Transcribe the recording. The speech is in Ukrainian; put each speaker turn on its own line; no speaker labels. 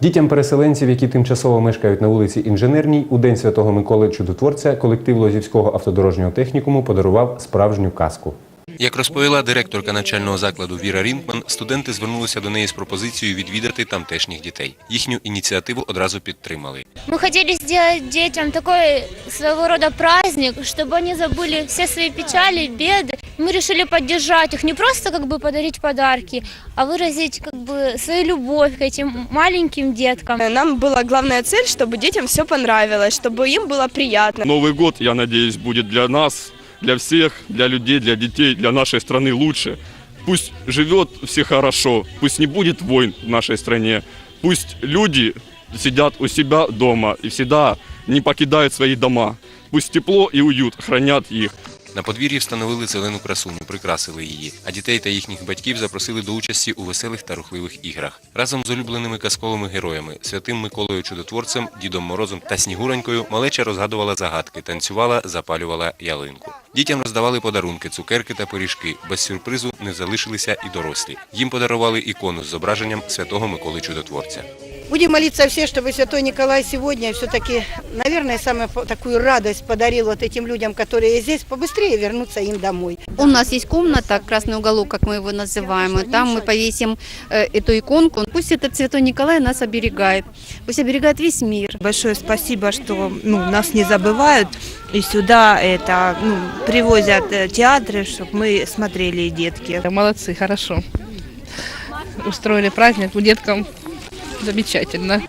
Дітям переселенців, які тимчасово мешкають на вулиці Інженерній, у День Святого Миколи Чудотворця колектив Лозівського автодорожнього технікуму подарував справжню казку.
Як розповіла директорка навчального закладу Віра Рінкман, студенти звернулися до неї з пропозицією відвідати тамтешніх дітей. Їхню ініціативу одразу підтримали.
Мы хотели сделать детям такой своего рода праздник, чтобы они забыли все свои печали, беды. Мы решили поддержать их, не просто как бы подарить подарки, а выразить как бы свою любовь к этим маленьким деткам.
Нам была главная цель, чтобы детям все понравилось, чтобы им было приятно.
Новый год, я надеюсь, будет для нас, для всех, для людей, для детей, для нашей страны лучше. Пусть живет все хорошо, пусть не будет войн в нашей стране, пусть люди сидят у себя дома и всегда не покидают свои дома. Пусть тепло и уют хранят их.
На подвір'ї встановили зелену красуню, прикрасили її, а дітей та їхніх батьків запросили до участі у веселих та рухливих іграх. Разом з улюбленими казковими героями святим Миколою Чудотворцем, Дідом Морозом та Снігуронькою малеча розгадувала загадки, танцювала, запалювала ялинку. Дітям роздавали подарунки, цукерки та пиріжки. Без сюрпризу не залишилися і дорослі. Їм подарували ікону з зображенням святого Миколи Чудотворця.
Будем молиться все, чтобы Святой Николай сегодня все-таки, наверное, самую по- такую радость подарил вот этим людям, которые здесь, побыстрее вернуться им домой.
У нас есть комната, красный уголок, как мы его называем, и там мы повесим э, эту иконку. Пусть этот Святой Николай нас оберегает, пусть оберегает весь мир.
Большое спасибо, что ну, нас не забывают и сюда это ну, привозят э, театры, чтобы мы смотрели детки.
Молодцы, хорошо. Устроили праздник, у деткам замечательно.